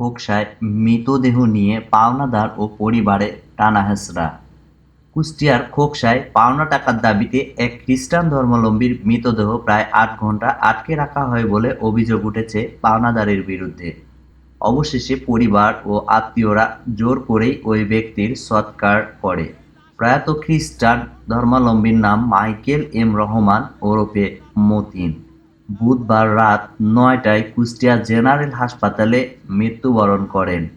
খোকসায় মৃতদেহ নিয়ে পাওনাদার ও পরিবারে টানাহেঁচড়া কুষ্টিয়ার খোকসায় পাওনা টাকার দাবিতে এক খ্রিস্টান ধর্মাবলম্বীর মৃতদেহ প্রায় আট ঘণ্টা আটকে রাখা হয় বলে অভিযোগ উঠেছে পাওনাদারের বিরুদ্ধে। অবশেষে পরিবার ও আত্মীয়রা জোর করেই ওই ব্যক্তির সৎকার করে। প্রয়াত খ্রিস্টান ধর্মাবলম্বীর নাম মাইকেল এম রহমান ওরফে মতিন। বুধবার রাত নয়টায় কুষ্টিয়া জেনারেল হাসপাতালে মৃত্যুবরণ করেন।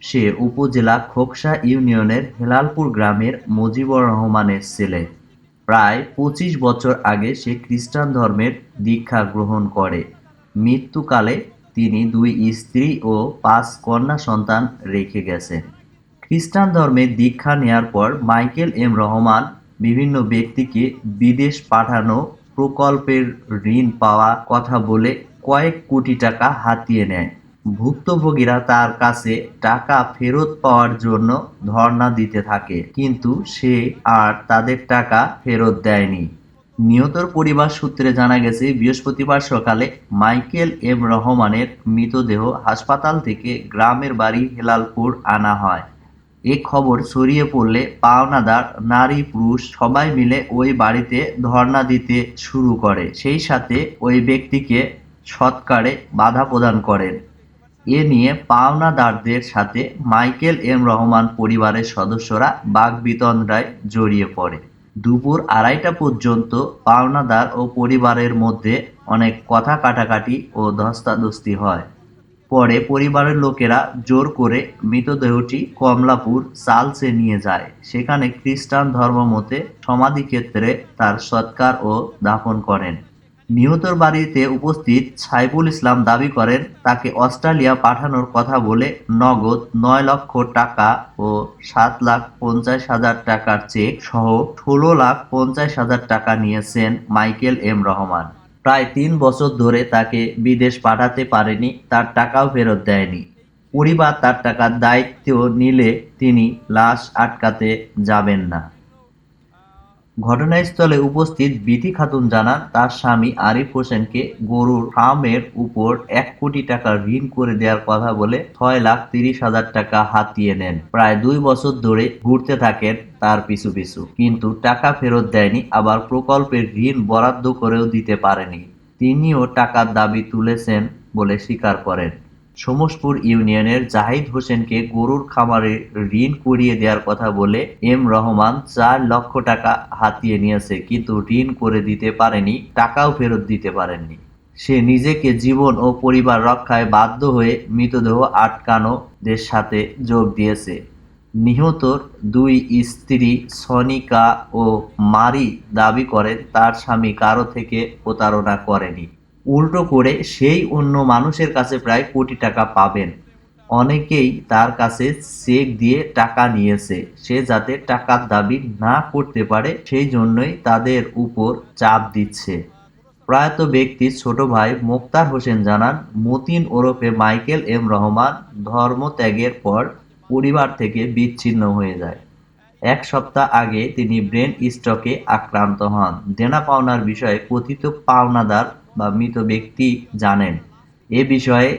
সে উপজেলা খোকসা ইউনিয়নের হেলালপুর গ্রামের মুজিবুর রহমানের ছেলে। প্রায় পঁচিশ বছর আগে সে খ্রিস্টান ধর্মের দীক্ষা গ্রহণ করে। মৃত্যুকালে তিনি দুই স্ত্রী ও পাঁচ কন্যা সন্তান রেখে গেছেন। খ্রিস্টান ধর্মে দীক্ষা নেয়ার পর মাইকেল এম রহমান বিভিন্ন ব্যক্তিকে বিদেশ পাঠানো প্রকল্পের ঋণ পাওয়া কথা বলে কয়েক কোটি টাকা হাতিয়ে নেয়। ভুক্তভোগীরা তার কাছে টাকা ফেরত পাওয়ার জন্য ধর্ণা দিতে থাকে, কিন্তু সে আর তাদের টাকা ফেরত দেয়নি। নিহতর পরিবার সূত্রে জানা গেছে, বৃহস্পতিবার সকালে মাইকেল এম রহমানের মৃতদেহ হাসপাতাল থেকে গ্রামের বাড়ি হেলালপুর আনা হয়। এ খবর ছড়িয়ে পড়লে পাওনাদার, নারী, পুরুষ সবাই মিলে ওই বাড়িতে ধর্ণা দিতে শুরু করে। সেই সাথে ওই ব্যক্তিকে সৎকারে বাধা প্রদান করেন। এ নিয়ে পাওনাদারদের সাথে মাইকেল এম রহমান পরিবারের সদস্যরা বাগবিতণ্ডায় জড়িয়ে পড়ে। দুপুর আড়াইটা পর্যন্ত পাওনাদার ও পরিবারের মধ্যে অনেক কথা কাটাকাটি ও ধস্তাধস্তি হয়। পরে পরিবারের লোকেরা জোর করে মৃতদেহটি কমলাপুর চালসে নিয়ে যায়। সেখানে খ্রিস্টান ধর্মমতে সমাধিক্ষেত্রে তার সৎকার ও দাফন করেন। নিহতর বাড়িতে উপস্থিত সাইফুল ইসলাম দাবি করেন, তাকে অস্ট্রেলিয়া পাঠানোর কথা বলে নগদ নয় লক্ষ টাকা ও সাত লাখ পঞ্চাশ হাজার টাকার চেক সহ ষোলো লাখ পঞ্চাশ হাজার টাকা নিয়েছেন মাইকেল এম রহমান। প্রায় তিন বছর ধরে তাকে বিদেশ পাঠাতে পারেনি, তার টাকাও ফেরত দেয়নি। পরিবার তার টাকার দায়িত্ব নিলে তিনি লাশ আটকাতে যাবেন না। ঘটনাস্থলে উপস্থিত বিথি খাতুন জানান, তার স্বামী আরিফ হোসেনকে গরুর ফার্মের উপর এক কোটি টাকা ঋণ করে দেওয়ার কথা বলে ছয় লাখ তিরিশ হাজার টাকা হাতিয়ে নেন। প্রায় দুই বছর ধরে ঘুরতে থাকেন তার পিছু পিছু। কিন্তু টাকা ফেরত দেয়নি, আবার প্রকল্পের ঋণ বরাদ্দ করেও দিতে পারেনি। তিনিও টাকার দাবি তুলেছেন বলে স্বীকার করেন। সোমসপুর ইউনিয়নের জাহিদ হোসেনকে গরুর খামারে ঋণ করিয়ে দেওয়ার কথা বলে এম রহমান চার লক্ষ টাকা হাতিয়ে নিয়েছে, কিন্তু ঋণ করে দিতে পারেনি, টাকাও ফেরত দিতে পারেননি। সে নিজেকে জীবন ও পরিবার রক্ষায় বাধ্য হয়ে মৃতদেহ আটকানো দের সাথে যোগ দিয়েছে। নিহতর দুই স্ত্রী সনিকা ও মারি দাবি করেন, তার স্বামী কারও থেকে প্রতারণা করেনি। উল্টো করে সেই অন্য মানুষের কাছে প্রায় কোটি টাকা পাবেন। অনেকেই তার কাছে চেক দিয়ে টাকা নিয়েছে। সে যাতে টাকার দাবি না করতে পারে, সেই জন্যই তাদের উপর চাপ দিচ্ছে। প্রয়াত ব্যক্তির ছোট ভাই মোক্তার হোসেন জানান, মতিন ওরফে মাইকেল এম রহমান ধর্মত্যাগের পর পরিবার থেকে বিচ্ছিন্ন হয়ে যায়। এক সপ্তাহ আগে তিনি ব্রেন স্ট্রোকে আক্রান্ত হন। দেনা পাওনার বিষয়ে কথিত পাওনাদার বা মৃত ব্যক্তি জানেন। এ বিষয়ে